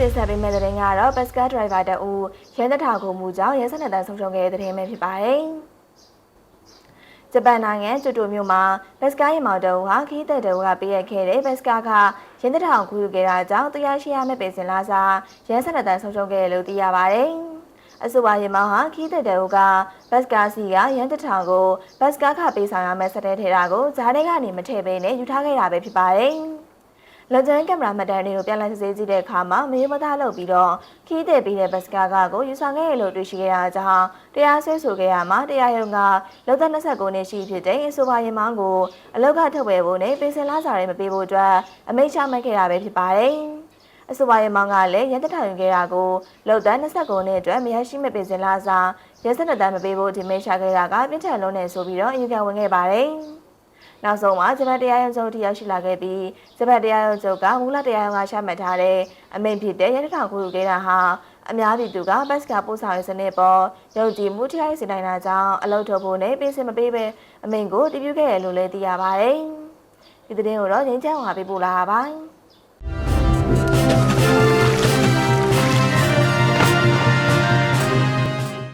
တင်ဆက်ပေးမယ့်သတင်းကတော့ဘတ်စကားဒရိုင်ဘာတအူရန်တထာကိုမူကြောင့်ရဲစနတန်ဆုံးရှုံးခဲ့တဲ့သတင်းပဲဖြစ်ပါတယ်။ဂျပန်နိုင်ငံကျိုတိုမြို့မှာဘတ်စကားရင်မောင်တအူဟာခီးသက်တအူကပေးရခဲ့တဲ့ဘတ်စကားကရန်တထာကိုကူယူခဲ့တာကြောင့်တရားရှိရမယ့်ပင်စင်လာစာရဲစနတန်ဆုံးရှုံးခဲ့တယ်လို့သိရပါတယ်။အဆိုပါရင်မောင်ဟာခီးသက်တဲ့ဦးကဘတ်စကားစီကရန်တထောင်ကိုဘတ်စကားခပေးဆောင်ရမယ့်စတဲ့ထဲတာကိုဂျားထဲကနေမထည့်ဘဲနဲ့ယူထားခဲ့တာပဲဖြစ်ပါတယ်။ လက်ကျန်ကင်မရာမှတ်တမ်းတွေကိုပြန်လည်စစ်ဆေးကြည့်တဲ့အခါမှာမရေမသားလုပ်ပြီးတော့ခီးတဲ့ပြီးတဲ့ဘတ်စကားကကိုယူဆောင်ခဲ့ရလို့တွေ့ရှိခဲ့ရကြောင်းတရားဆွဲဆိုခဲ့ရမှာတရားရုံးကလောက်သက်29နှစ်ရှိဖြစ်တဲ့အဆိုပါရင်မောင်းကိုအလောက်ကထုတ်ဝယ်ဖို့နဲ့ပေးစင်လာစာတွေမပေးဖို့အတွက်အမိန့်ချမှတ်ခဲ့တာပဲဖြစ်ပါတယ်။အဆိုပါရမောင်ကလည်းရန်တထယူခဲ့တာကိုလောက်တန်း29နှစ်အတွက်မရရှိမပင်စင်လာစာရဲစနတန်းမပေးဖို့ဒီမိတ်ရှာခဲ့တာကပြစ်ထန်လုံးနဲ့ဆိုပြီးတော့အယူခံဝင်ခဲ့ပါတယ်။ နောက်ဆုံးမှာဂျပန်တရားရုံးချုပ်တရားရှိလာခဲ့ပြီးဂျပန်တရားရုံးချုပ်ကမူလတရားရုံးကချမှတ်ထားတဲ့အမိန့်ဖြစ်တဲ့ရတထောင်ခုယူခဲ့တာဟာအများပြည်သူကဘတ်စကာပို့ဆောင်ရေးစနစ်ပေါ်ယုံကြည်မှုတရားရေးစီတိုင်းတာကြောင့်အလုပ်ထုတ်ဖို့နဲ့ပေးစင်မပေးပဲအမိန့်ကိုတည်ပြုခဲ့ရလို့လည်းသိရပါတယ်။ဒီသတင်းကိုတော့ငင်းချောင်းဟာပေးပို့လာပါပါတယ်။